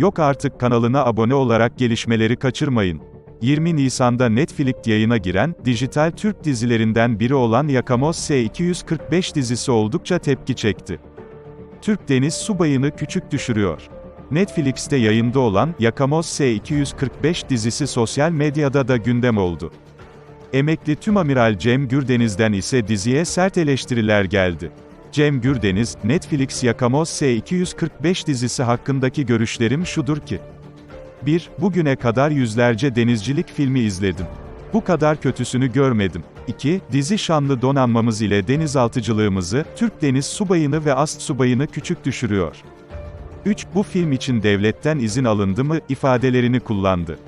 Yok artık kanalına abone olarak gelişmeleri kaçırmayın. 20 Nisan'da Netflix yayına giren, dijital Türk dizilerinden biri olan Yakamoz S245 dizisi oldukça tepki çekti. Türk deniz subayını küçük düşürüyor. Netflix'te yayında olan Yakamoz S245 dizisi sosyal medyada da gündem oldu. Emekli Tümamiral Cem Gürdeniz'den ise diziye sert eleştiriler geldi. Cem Gürdeniz, Netflix Yakamoz S245 dizisi hakkındaki görüşlerim şudur ki. 1. Bugüne kadar yüzlerce denizcilik filmi izledim. Bu kadar kötüsünü görmedim. 2. Dizi şanlı donanmamız ile denizaltıcılığımızı, Türk deniz subayını ve ast subayını küçük düşürüyor. 3. Bu film için devletten izin alındı mı ifadelerini kullandı.